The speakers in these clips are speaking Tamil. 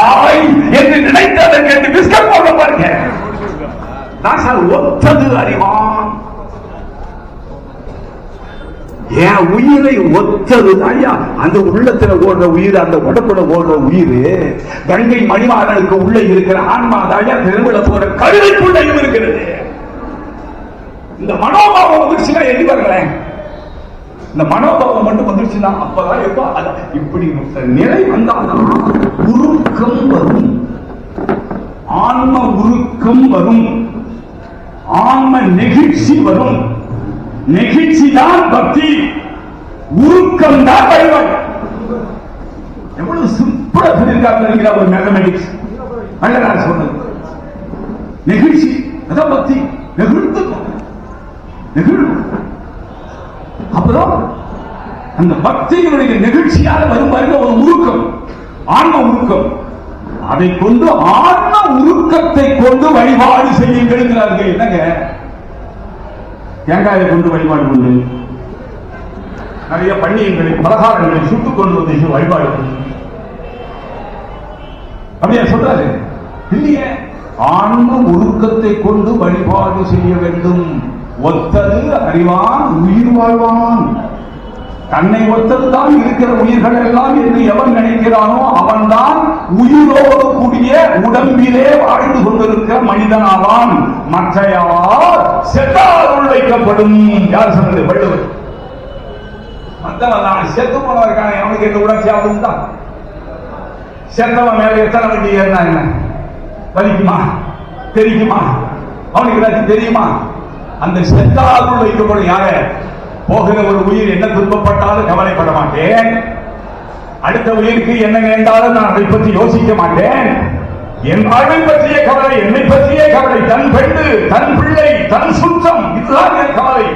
தாய் என்று நினைத்ததை கேட்டு பிஸ்கட் போட பாருங்க. நான் சார் ஒத்தது அறிவான். என் உயிரை ஒத்தது ஐயா அந்த உள்ளத்துல ஓடுற உயிர் அந்த உடம்புல ஓடுற உயிர் கங்கை மணிமாறனுக்கு உள்ள இருக்கிற ஆன்மா தாயா பெருவிழ போற கருவிக்குள்ளையும் இருக்கிறது. இந்த மனோபாவம் வந்துருச்சுன்னா எண்ணி பாருங்களேன். இந்த மனோபாவம் மட்டும் வந்துருச்சுன்னா அப்பதான் எப்ப இப்படி நிலை வந்தால்தான் உருக்கம் வரும். ஆன்ம உருக்கம் வரும். ஆன்ம நெகிழ்ச்சி வரும். நெகிழ்ச்சி தான் பக்தி. உருக்கம் தான் வழிபாடு எவ்வளவு சிம்பிளா சொல்லியிருக்காங்க ஒரு மேத்தமெட்டிக்ஸ் அழகாக சொன்னது. நெகிழ்ச்சி அதான் பக்தி. நெகிழ்ந்து நெகிழ்வு. அப்புறம் அந்த பக்தியினுடைய நெகிழ்ச்சியால வரும் பாருங்க ஒரு உருக்கம். ஆன்ம உருக்கம். அதை கொண்டு ஆன்ம உருக்கத்தை கொண்டு வழிபாடு செய்யுங்கள் என்னங்க? தேங்காயை கொண்டு வழிபாடு கொண்டு நிறைய பண்டிகைகளை பலகாரங்களை சுட்டுக் கொண்டு வந்து வழிபாடு கொண்டு. அப்படியா? சொல்றாரு. இல்லையே. ஆன்ம ஒழுக்கத்தை கொண்டு வழிபாடு செய்ய வேண்டும். ஒத்தது அறிவான் உயிர் வாழ்வான். தன்னை ஒத்ததுதான் இருக்கிற உயிர்கள் எல்லாம் என்று எவன் நினைக்கிறானோ அவன்தான் உயிரோடு கூடிய உடம்பிலே வாழ்ந்து கொண்டிருக்கிற மனிதனாவான். மற்றையார் செத்தால் வைக்கப்படும் யார் சொன்னது? வள்ளுவர். மத்தவன் நான் செத்து போனவருக்கான இருக்கானே. அவனுக்கு எந்த உணர்ச்சியாவது உண்டா? செத்தவன் மேல எத்தனை வண்டி ஏறினா என்ன? வலிக்குமா? தெரிக்குமா அவனுக்கு ஏதாச்சும் தெரியுமா? அந்த செத்தாருள் வைக்கப்படும் யார? போகிற ஒரு உயிர் என்ன துன்பப்பட்டாலும் கவலைப்பட மாட்டேன். அடுத்த உயிருக்கு என்ன வேண்டாலும் நான் அதை பற்றி யோசிக்க மாட்டேன். என் வாழ்வை பற்றிய கவலை என்னை பற்றிய கவலை தன் பெண்டு தன் பிள்ளை தன் சுற்றம் இதுதான் என் கவலை.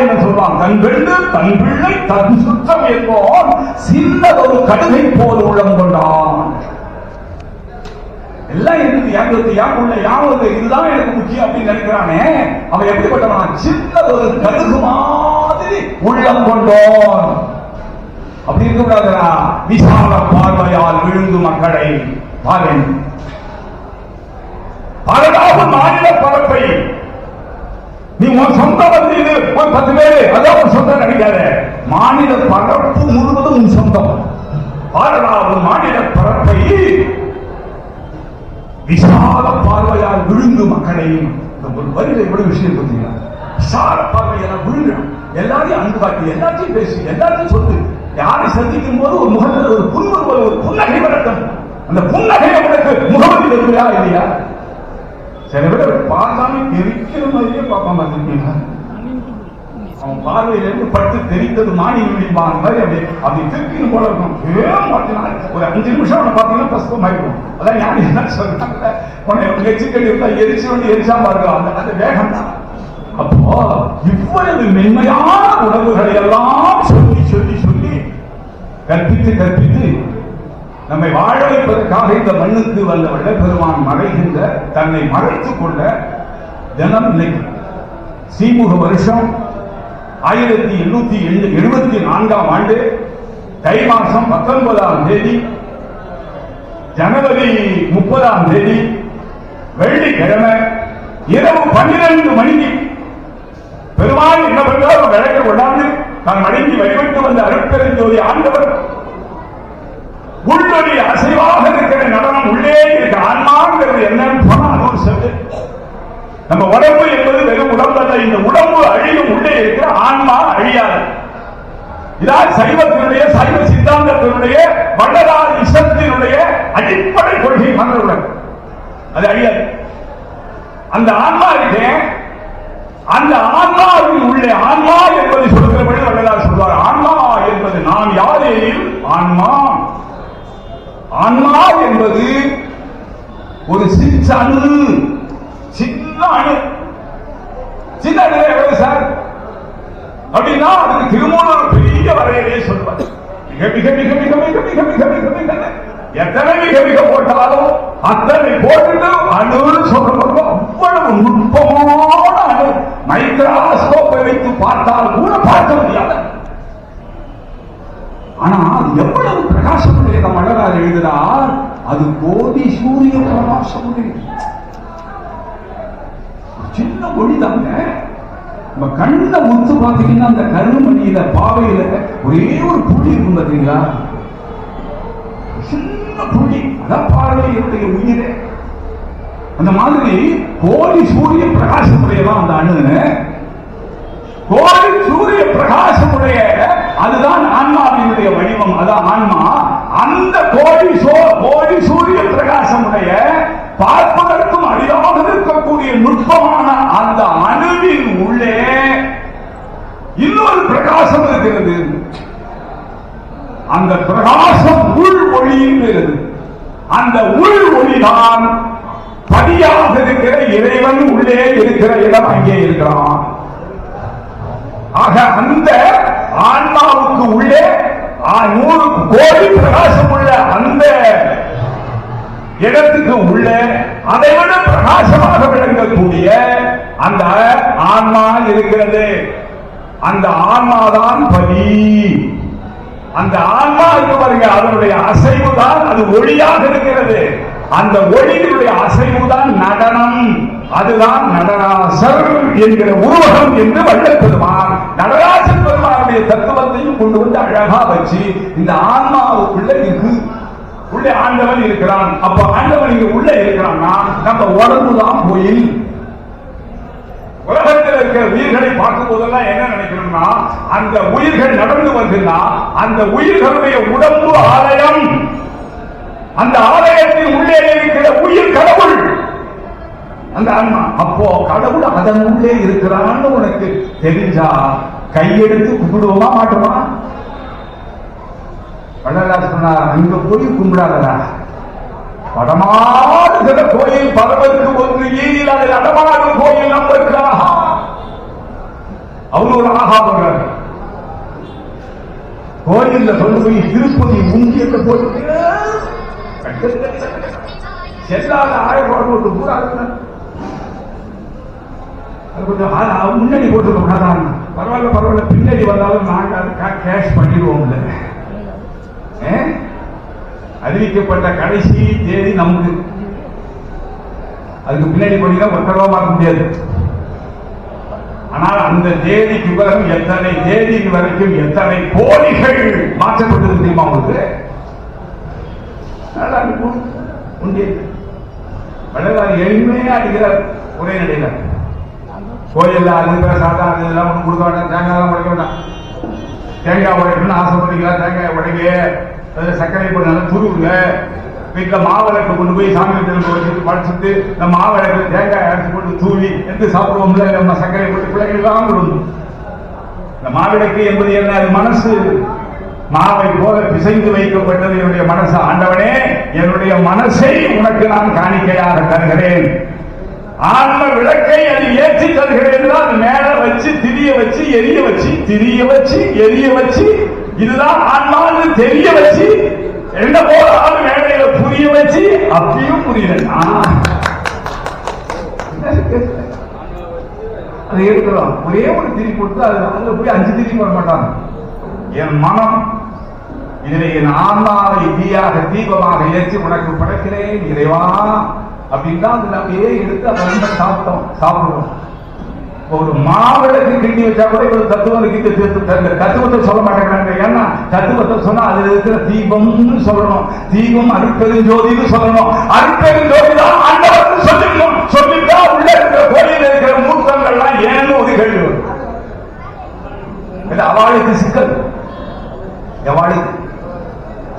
என்ன சொல்றான் தன் பெண்டு தன் பிள்ளை தன் சுற்றம் என்போம் சின்ன ஒரு கடுகை போல் உள்ளம் கொண்டான். எல்லாம் இருக்குது யாரு யாருக்குள்ள யாவது இதுதான் எனக்கு முக்கியம் அப்படின்னு நினைக்கிறானே. அவன் எப்படிப்பட்டவன்? சின்ன ஒரு கருகு மாதிரி உள்ளம் கொண்டோன். அப்படி இருக்க கூடாதுடா விசால பார்வையால் விழுந்து மக்களை பாருங்க அழகாக மாநில பரப்பை. நீ உன் சொந்த வந்து இது. உன் பத்து பேரு. அதான் உன் சொந்தம் நினைக்காத மாநில பரப்பு முழுவதும் உன் சொந்தம். பாரடாவது மாநில பரப்பை விசால பார்வையால் விழுந்து மக்களையும் இந்த ஒரு வரியில எவ்வளவு விஷயம் பார்த்தீங்களா விசால பார்வையால் விழுங்கணும். எல்லாரையும் அன்பு காட்டி எல்லாத்தையும் பேசி எல்லாத்தையும் சொல்லு யாரை சந்திக்கும் போது ஒரு முகத்தில் ஒரு புன்முறுவல் ஒரு புன்னகை வரட்டும் அந்த புன்னகை அவனுக்கு முகவரி இருக்கிறா இல்லையா? சில பேர் பார்த்தாலும் எரிக்கிற மாதிரியே பார்ப்பான் பார்த்திருக்கீங்களா அவன் பார்வையில இருந்து பட்டு தெரித்தது மாடி விழிப்பான் மாதிரி அப்படி அப்படி திருப்பின்னு போல இருக்கும். ஏன் மாட்டினா ஒரு அஞ்சு நிமிஷம் அவனை பார்த்தீங்கன்னா பசுப்பம் ஆயிடும் அதான் ஞாபகம் என்ன சொல்றாங்க? உன்னை எச்சிக்கடி இருந்தா எரிச்சு வந்து எரிச்சா பாருங்க. அந்த அந்த வேகம் தான். அப்போ இவ்வளவு மென்மையான உணவுகளை எல்லாம் சொல்லி சொல்லி சொல்லி கற்பித்து கற்பித்து நம்மை வாழ வைப்பதற்காக இந்த மண்ணுக்கு வந்த வள்ளப்பெருமான் மறைகின்ற தன்னை மறைத்துக் கொள்ள தினம் இன்னைக்கு சீமுக வருஷம் ஆயிரத்தி எண்ணூத்தி எழுபத்தி நான்காம் ஆண்டு தை மாசம் பத்தொன்பதாம் தேதி ஜனவரி முப்பதாம் தேதி வெள்ளிக்கிழமை இரவு பன்னிரண்டு மணிக்கு பெருமாள் என்ன பண்றார்? விளக்க கொண்டாந்து தான் மடங்கி வழிபட்டு வந்த அருட்பெருஞ்சோதி ஆண்டவர் உள்ளொலி அசைவாக இருக்கிற நடனம் உள்ளே இருக்க. ஆன்மாங்கிறது என்னன்னு சொன்னா அது ஒரு சப்ஜெக்ட் நம்ம உடம்பு என்பது வெறும் உடம்பல்ல இந்த உடம்பு அழியும் உள்ளே இருக்கிற ஆன்மா அழியாது. இதான் சைவத்தினுடைய சைவ சித்தாந்தத்தினுடைய வள்ளலார் இசத்தினுடைய அடிப்படை கொள்கை மன்னருடன். அது அழியாது. அந்த ஆன்மா இருக்கே அந்த ஆன்மாவின் உள்ளே ஆன்மா என்பதை சொல்கிறபடி வள்ளலார் சொல்வார். ஆன்மா என்பது நான் யாரேயும் ஆன்மா. ஆன்மா என்பது ஒரு சின்ன அணு சின்ன அணு சின்ன அணு எவ்வளவு சார் அப்படின்னா அதுக்கு திருமூலர் பெரிய வரையறையை சொல்வார் மிக மிக மிக மிக மிக மிக மிக மிக மிக எத்தனை மிக மிக போட்டாலும் அத்தனை போட்டுட்டு அணுன்னு சொல்றப்போ அவ்வளவு நுட்பமான அணு மைக்ராஸ்கோப்பை வைத்து பார்த்தால் கூட பார்க்க முடியாது ஆனா அது எவ்வளவு பிரகாசமுடைய மன்னரால் எழுதினார் அது கோடி சூரிய பிரகாசமுடைய சின்ன ஒளி தாங்க நம்ம கண்ணுல முத்து பாத்தீங்கன்னா அந்த கருமணியில பாவையில ஒரே ஒரு புள்ளி இருக்கும் பாத்தீங்களா சின்ன புள்ளி. அதான் பார்வையுடைய உயிரே. அந்த மாதிரி கோடி சூரிய பிரகாசமுடையதான் அந்த அணு கோடி சூரிய பிரகாசமுடைய அதுதான் ஆன்மாவினுடைய வடிவம். அதான் ஆன்மா. அந்த கோடி கோடி சூரிய பிரகாசமுடைய பார்ப்பதற்கும் அரிதாக இருக்கக்கூடிய நுட்பமான அந்த அணுவின் உள்ளே இன்னொரு பிரகாசம் இருக்கிறது. அந்த பிரகாசம் உள் ஒளிங்கிறது அந்த உள் ஒளிதான் பதியாக இருக்கிற இறைவன் உள்ளே இருக்கிற இடம் அங்கே இருக்கிறான். ஆக அந்த ஆன்மாவுக்கு உள்ளே நூறு கோடி பிரகாசம் உள்ள அந்த இடத்துக்கு உள்ள அதை விட பிரகாசமாக விளங்கக்கூடிய அந்த ஆன்மா இருக்கிறது. அந்த ஆன்மாதான் பதி அந்த ஆன்மா இருக்கு பாருங்க அதனுடைய அசைவு தான் அது ஒளியாக இருக்கிறது. அந்த ஒளியினுடைய அசைவு தான் நடனம். அதுதான் நடராசர் என்கிற உருவகம் என்று வள்ளல் பெருமான் நடராசர் பெருமானுடைய தத்துவத்தையும் கொண்டு வந்து அழகா வச்சு இந்த ஆன்மாவுக்குள்ள இருக்கு உள்ளே ஆண்டவன் இருக்கிறான். அப்ப ஆண்டவன் இங்க உள்ள இருக்கிறான்னா நம்ம உடம்புதான் கோயில். உலகத்தில் இருக்கிற உயிர்களை பார்க்கும் போதெல்லாம் என்ன நினைக்கணும்னா அந்த உயிர்கள் நடந்து வருதுன்னா அந்த உயிர்களுடைய உடம்பு ஆலயம். அந்த ஆலயத்தின் உள்ளே இருக்கிற உயிர் கடவுள். அந்த ஆன்மா. அப்போ கடவுள் அதன் உள்ளே இருக்கிறான்னு உனக்கு தெரிஞ்சா கையெடுத்து கும்பிடுவோமா மாட்டோமா? வள்ளலார் சொன்னார் அங்க போய் கும்பிடாதடா. படமாடுகிற கோயில் பரவலுக்கு ஒன்று ஈரில் அதில் அடமாடும் கோயில் நம்மளுக்கு ஆஹா அவரு ஒரு ஆஹா போடுறாங்க கோயில்ல கொண்டு போய் திருப்பதி முங்கியத்தை போட்டு செல்லாத ஆயிரம் ஒரு பூரா அது கொஞ்சம் ஆ- ஆ- முன்னாடி பரவாயில்ல பரவாயில்ல பின்னாடி வந்தாலும் நாங்க அதுக்காக கேஷ் பண்ணிடுவோம்ல. அறிவிக்கப்பட்ட கடைசி தேதி நமக்கு. அதுக்கு பின்னாடி போனீங்கன்னா ஒன்றரை ரூபா மாற்ற முடியாது. ஆனால் அந்த தேதிக்கு பிறகு எத்தனை தேதி வரைக்கும் எத்தனை கோடிகள் மாற்றப்பட்டது தெரியுமா உங்களுக்கு? உண்டு. வள்ளலார் எளிமையா அடிக்கிறார் ஒரே நடையில. கோயில் அது பேர சாத்தா அது இதெல்லாம் ஒண்ணு கொடுக்க வேண்டாம். தேங்காய் உடைக்க வேண்டாம். தேங்காய் உடைக்கணும்னு ஆசைப்படுறீங்களா? தேங்காய் உடைக்க சர்க்கரை போட்டு நல்லா வீட்டில் மாவிளக்கு கொண்டு போய் சாமி திரும்ப வச்சுட்டு படைச்சிட்டு இந்த மாவிளக்கு தேங்காய் அரைச்சு போட்டு தூவி எடுத்து சாப்பிடுவோம்ல நம்ம சர்க்கரை போட்டு பிள்ளைகளுக்கெல்லாம் கொடுக்கணும் இந்த மாவிளக்கு என்பது என்ன? அது மனசு. மாவை போல பிசைந்து வைக்கப்பட்டது என்னுடைய மனசு. ஆண்டவனே என்னுடைய மனசை உனக்கு நான் காணிக்கையாக தருகிறேன். ஆன்ம விளக்கை அது ஏற்றி தருகிறேன் அது மேல வச்சு திரிய வச்சு எரிய வச்சு திரிய வச்சு எரிய வச்சு இதுதான் ஆன்மான்னு தெரிய வச்சு எந்த போறாலும் மேடையில புரிய வச்சு அப்பயும் புரியல. நான் ஒரே ஒரு திரி கொடுத்து அது அங்க போய் அஞ்சு திரி வர மாட்டாங்க. என் மனம் இதில் என் ஆன்மாவை தீயாக தீபமாக ஏற்றி உனக்கு படைக்கிறேன் இறைவா அப்படின்னு தான் அதுல அப்படியே எடுத்து அதை ரொம்ப சாப்பிட்டோம் சாப்பிடுவோம். ஒரு மாவிளக்கு கிண்டி வச்சா கூட இவ்வளவு தத்துவம் கிட்ட தீர்த்து தத்துவத்தை சொல்ல மாட்டேங்கிறாங்க. ஏன்னா தத்துவத்தை சொன்னா அதுல இருக்கிற தீபம்னு சொல்லணும். தீபம் அருட்பெருஞ்சோதின்னு சொல்லணும். அருட்பெருஞ்சோதி தான் ஆண்டவர்னு சொல்லிடணும் சொல்லிட்டா உள்ள இருக்கிற கோயில இருக்கிற மூர்த்தங்கள்லாம் ஏன்னு ஒரு கேள்வி வரும். இது அவளுக்கு சிக்கல். எவாளுக்கு?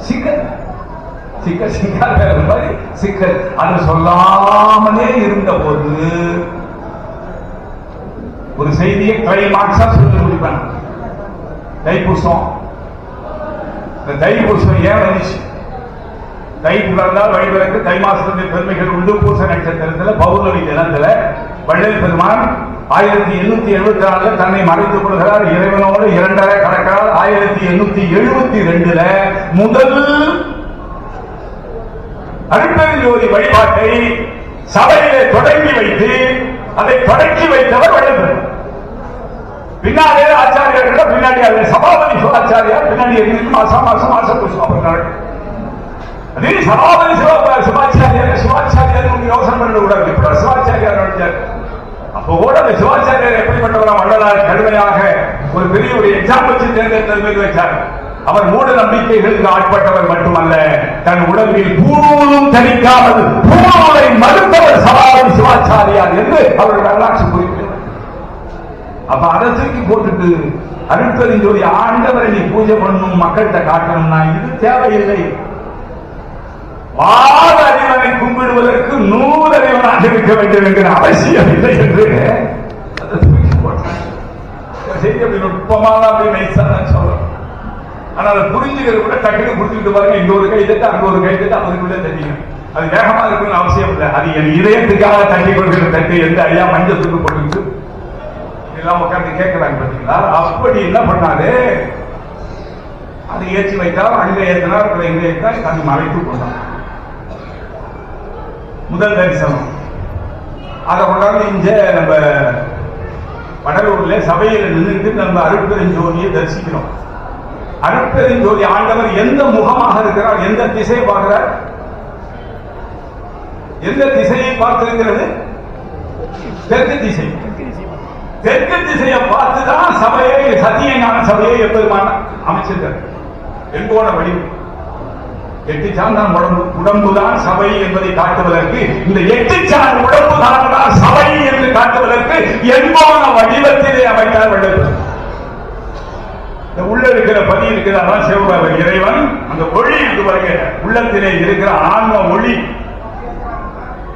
சிக்கல். சிக்கல் சிக்கல் மாதிரி சிக்கல். அது சொல்லாமலே இருந்த போது ஒரு செய்தியை கிளைமாக்ஸா சொல்லி முடிப்பேன். தைப்பூசம். இந்த தைப்பூசம் ஏன் வந்துச்சு? தை பிறந்தால் வழிபிறக்கு தை மாசத்தின் பெருமைகள் உண்டு. பூச நட்சத்திரத்தில் பௌர்ணமி தினத்தில் வள்ளல் பெருமான் ஆயிரத்தி எண்ணூத்தி எழுபத்தி நாலுல தன்னை மறைத்துக் கொள்கிறார். இறைவனோடு இரண்டரை கணக்கால் ஆயிரத்தி எண்ணூத்தி எழுபத்தி ரெண்டுல முதல் அருட்பெருஞ்சோதி வழிபாட்டை சபையிலே தொடங்கி வைத்து அதை தொடக்கி வைத்தவர் வள்ளல் பெருமான் பின்னாடியே ஆச்சாரியர்கள் பின்னாடி அது சபாபதி சிவாச்சாரியார் பின்னாடி மாசம் மாசம் மாசம் புஷ்பம் அதே சபாபதி சிவா சிவாச்சாரியார் சிவாச்சாரியார் யோசனை பண்ண கூடாது இப்ப சிவாச்சாரியார் நடிச்சார் அப்போ கூட அந்த சிவாச்சாரியார் எப்படிப்பட்டவரா வள்ளலார் கடுமையாக ஒரு பெரிய ஒரு எக்ஸாம் வச்சு தேர்ந்தெடுத்தது மீது வச்சார் அவர் மூட நம்பிக்கைகளுக்கு ஆட்பட்டவர் மட்டுமல்ல தன் உடம்பில் பூணூலும் தனிக்காமல் பூணூலை மறுத்தவர் சபாபதி சிவாச்சாரியார் என்று அவர் வரலாற்று குறிப்பிட்டார் அப்ப அரசுக்கு போட்டுட்டு அருட்பெருஞ்சோதி ஆண்டவரை நீ பூஜை பண்ணும் மக்கள்கிட்ட காட்டணும்னா இது தேவையில்லை. வாத அறிவனை கும்பிடுவதற்கு நூறு அறிவனாக இருக்க வேண்டும் என்கிற அவசியம் இல்லை என்று செய்தி நுட்பமான அப்படி நைஸா தான் சொல்றோம் ஆனா அதை புரிஞ்சுக்கிறது கூட டக்குனு புரிஞ்சுக்கிட்டு பாருங்க இங்க ஒரு கை தட்டு அங்க ஒரு கை தட்டு அவருக்குள்ள தட்டிங்க அது வேகமா இருக்கணும்னு அவசியம் இல்லை. அது என் இதயத்துக்காக தட்டி கொடுக்கிற தட்டு எந்த ஐயா மஞ்சள் தூக்கு போட்டுக்கிட்டு எல்லாம் உட்கார்ந்து கேட்கிறாங்க பாத்தீங்களா அப்படி என்ன பண்ணாரு அதை ஏற்றி வைத்தார் அங்க ஏற்றினார் அப்புறம் இங்க ஏற்றினார் அது மறைத்து கொண்டார் முதல் தரிசனம். அதை கொண்டாந்து இங்க நம்ம வடலூர்ல சபையில நின்றுட்டு நம்ம அருட்பெருஞ்சோதியை தரிசிக்கிறோம். அருட்பெருஞ்சோதி ஆண்டவர் எந்த முகமாக இருக்கிறார் எந்த திசை பார்க்கிறார்? எந்த திசையை பார்த்திருக்கிறது? தெற்கு திசை. தெற்கு திசையை பார்த்துதான் சபையை சத்திய ஞான சபையை எப்பெருமான அமைச்சிருக்கார். எங்கோட வடிவம் எட்டு சார்ந்தான் உடம்பு உடம்புதான் சபை என்பதை காட்டுவதற்கு இந்த எட்டு சார் உடம்புதான் தான் சபை என்று காட்டுவதற்கு எங்கோன வடிவத்திலே அமைத்தார் வள்ளுவர் உள்ள இருக்கிற பதி இருக்கிற அதான் சிவபாபர் இறைவன் அந்த ஒளி இருக்கு பாருங்க உள்ளத்திலே இருக்கிற ஆன்ம ஒளி.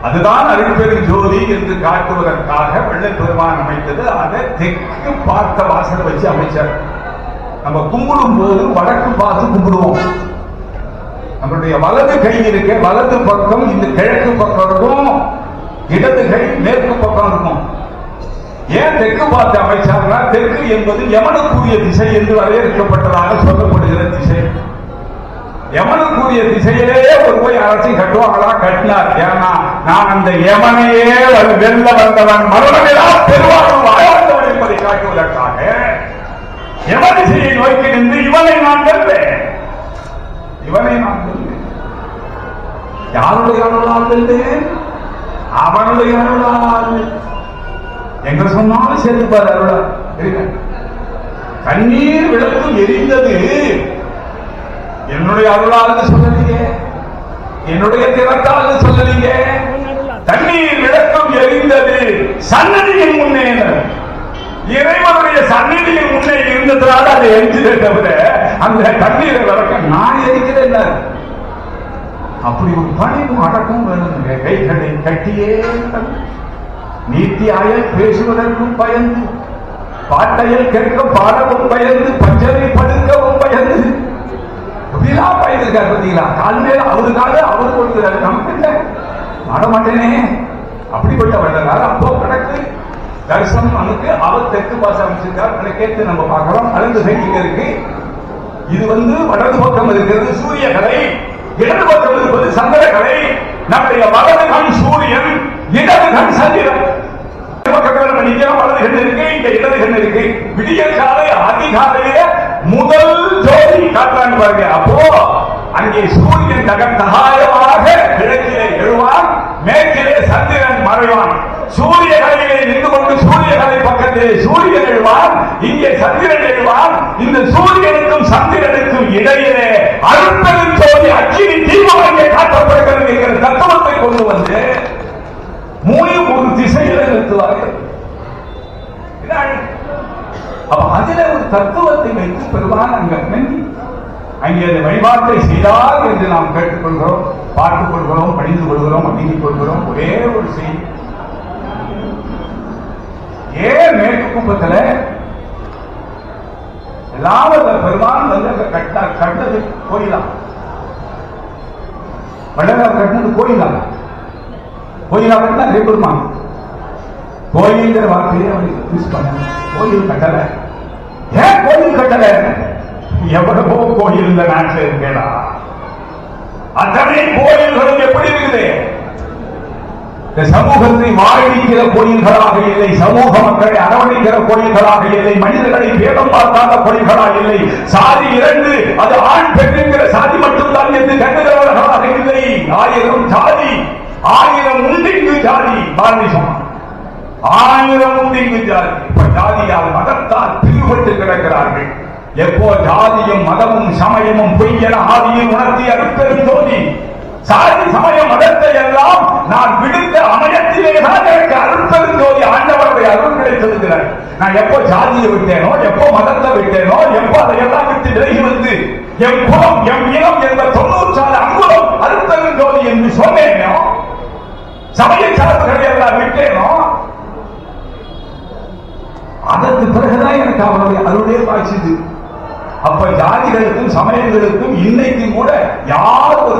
அதுதான் அருட்பெரும் ஜோதி என்று காட்டுவதற்காக வெள்ளப் பெருமான் அமைத்தது. அதை தெற்கு பார்த்த வாசலை வச்சு அமைச்சார். நம்ம கும்பிடும் போது வடக்கு பார்த்து கும்பிடுவோம். நம்மளுடைய வலது கை இருக்க வலது பக்கம் இந்த கிழக்கு பக்கம் இருக்கும் இடது கை மேற்கு பக்கம் இருக்கும். ஏன் தெற்கு பார்த்து அமைச்சார்னா தெற்கு என்பது யமனுக்குரிய திசை என்று வரையறுக்கப்பட்டதாக சொல்லப்படுகிற திசை. யமனுக்குரிய திசையிலே ஒரு போய் அரசு கட்டுவாங்களா? கட்டினார். ஏன்னா நான் அந்த யமனையே வெல்ல வந்தவன். மரணமிலா பெருவாழ்வு வாழ்ந்தவன் என்பதை காட்டுவதற்காக யம திசையை நோக்கி நின்று இவனை நான் வெல்வேன். இவனை நான் வெல்வேன். யாருடைய அருளால் வெல்வேன்? அவனுடைய அருளால் எங்க சொன்னாலும் சேர்த்துப்பார் அருளா. இருங்க கண்ணீர் விளக்கும் எரிந்தது. என்னுடைய அருளால் சொல்லலீங்க. என்னுடைய திறத்தால் சொல்லலீங்க. தண்ணீர் விளக்கம் எரிந்தது. சன்னதியின் முன்னே இறைவனுடைய சந்நிதியின் முன்னே இருந்ததுனால அதை எரிஞ்சதே தவிர அந்த தண்ணீரை விளக்க நான் எரிக்கிறேன் அப்படி ஒரு பணிவும் அடக்கம் வேணும் கைகளை கட்டியே நீத்தியாய பேசுவதற்கும் பயந்து பாட்டையில் கேட்க பாடவும் பயந்து பஞ்சனை படுக்கவும் பயந்து. இப்படிலாம் பயந்துருக்காரு பார்த்தீங்களா கால் மேல அவரு கால அவர் கொடுக்கிறாரு நமக்கு இல்லை மாட அப்படிப்பட்ட வள்ளலார் அப்போ கணக்கு தரிசனம் அனுக்கு அவர் தெற்கு பாச அமைச்சிருக்கார். அதை கேட்டு நம்ம பார்க்கலாம் அழகு சைக்கிள் இருக்கு. இது வந்து வடது பக்கம் இருக்கிறது சூரிய கலை. இடது பக்கம் இருப்பது சந்திர கலை நம்முடைய வலது கண் சூரியன் இடது கண் சந்திரன். இந்த பக்கத்துல நம்ம இந்த இடது கண் இருக்கு விடிய காலை அதிகாலையில முதல் ஜோதி காட்டுறாங்க பாருங்க. அப்போ அங்கே சூரியன் தகன் சகாயமாக கிழக்கிலே எழுவான் மேற்கிலே சந்திரன் மறைவான். சூரிய கலையிலே நின்று கொண்டு சூரிய கலை பக்கத்திலே சூரியன் எழுவான் இங்கே சந்திரன் எழுவான். இந்த சூரியனுக்கும் சந்திரனுக்கும் இடையிலே அருட்பெரும் ஜோதி அச்சினி தீபம் இங்கே காட்டப்படுகிறது என்கிற தத்துவத்தை கொண்டு வந்து மூணு ஒரு திசையில நிறுத்துவார்கள் இது அழகு. அப்ப அதுல ஒரு தத்துவத்தை வைத்து பெருமான் அங்க நன்றி அங்கே அந்த வழிபாட்டை செய்தார் என்று நாம் கேட்டுக்கொள்கிறோம் பார்த்துக் கொள்கிறோம் படிந்து கொள்கிறோம் அணுகிக் கொள்கிறோம். ஒரே ஒரு செய்தி. ஏன் மேற்கு குப்பத்துல எல்லாம் பெருமான் வந்து கட்ட கட்டது கோயிலாம் வள்ளலார் கட்டினது கோயிலாம் கோயிலா கட்டினா பெருமான். கோயில்ங்கிற வார்த்தையை அவனுக்கு யூஸ் பண்ண கோயில் கட்டல. ஏன் கோயில் கட்டல? எவ்வளவோ கோயில் இந்த நாட்டில் இருக்கேடா அத்தனை கோயில்களும் எப்படி இருக்குது? இந்த சமூகத்தை வாழ்விக்கிற கோயில்களாக இல்லை சமூக மக்களை அரவணைக்கிற கோயில்களாக இல்லை மனிதர்களை பேதம் பார்க்காத கோயில்களாக இல்லை. சாதி இரண்டு அது ஆண் பெண்ணுங்கிற சாதி மட்டும்தான் என்று கண்டுகிறவர்களாக இல்லை. ஆயிரம் சாதி ஆயிரம் உண்டிங்கு சாதி. பாரதி சொன்னார் ஆயிரம் உண்டிங்கு ஜாதி இப்ப ஜாதியால் மதத்தால் பிரிவுபட்டு கிடக்கிறார்கள். எப்போ ஜாதியும் மதமும் சமயமும் பொய்யென ஆதியை உணர்த்தி அருட்பெரும் ஜோதி சாதி சமய மதத்தை எல்லாம் நான் விடுத்த அமயத்திலே தான் எனக்கு அருட்பெரும் ஜோதி ஆண்டவருடைய அருள் கிடைத்திருக்கிறார் நான் எப்போ ஜாதியை விட்டேனோ எப்போ மதத்தை விட்டேனோ எப்போ அதையெல்லாம் விட்டு விலகி வந்து எம் குலம் எம் இனம் என்ற தொண்ணூற்றாறு அங்குலம் அருட்பெரும் ஜோதி என்று சொன்னேனோ சமய சார்புகளை விட்டேனோ அதற்கு பிறகுதான் எனக்கு அவருடைய அருளே பாய்ச்சது. அப்ப ஜாதிகளுக்கும் சமயங்களுக்கும் இன்னைக்கு கூட யார் ஒரு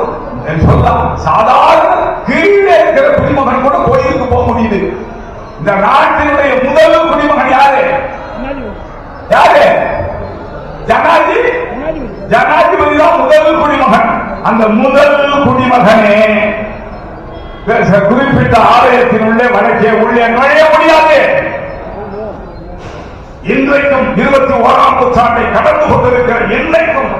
சொல்லலாம் சாதாரண கீழே இருக்கிற குடிமகன் கூட கோயிலுக்கு போக முடியுது. இந்த நாட்டினுடைய முதல் குடிமகன் யாரு? யாரு? ஜனாதி? ஜனாதிபதி தான் முதல் குடிமகன். அந்த முதல் குடிமகனே. குறிப்பிட்ட ஆலயத்தினுள்ளே வடக்கே உள்ளே நுழைய முடியாது. இன்றைக்கும் இருபத்தி ஓராம் நூற்றாண்டை கடந்து கொண்டிருக்கிற இன்றைக்கும்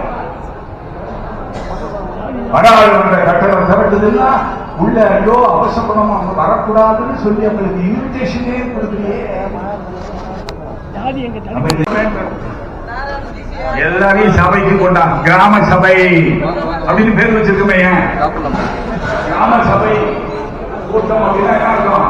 பாராளுமன்ற கட்டணம் திறக்குதுன்னா உள்ள ஐயோ அவசரப்படம் அவங்க வரக்கூடாதுன்னு சொல்லி அவங்களுக்கு இன்விடேஷனே கொடுக்கலையே. எல்லாரையும் சபைக்கு கொண்டான் கிராம சபை அப்படின்னு பேர் வச்சிருக்கோமே. ஏன் கிராம சபை கூட்டம் அப்படின்னா என்ன அர்த்தம்?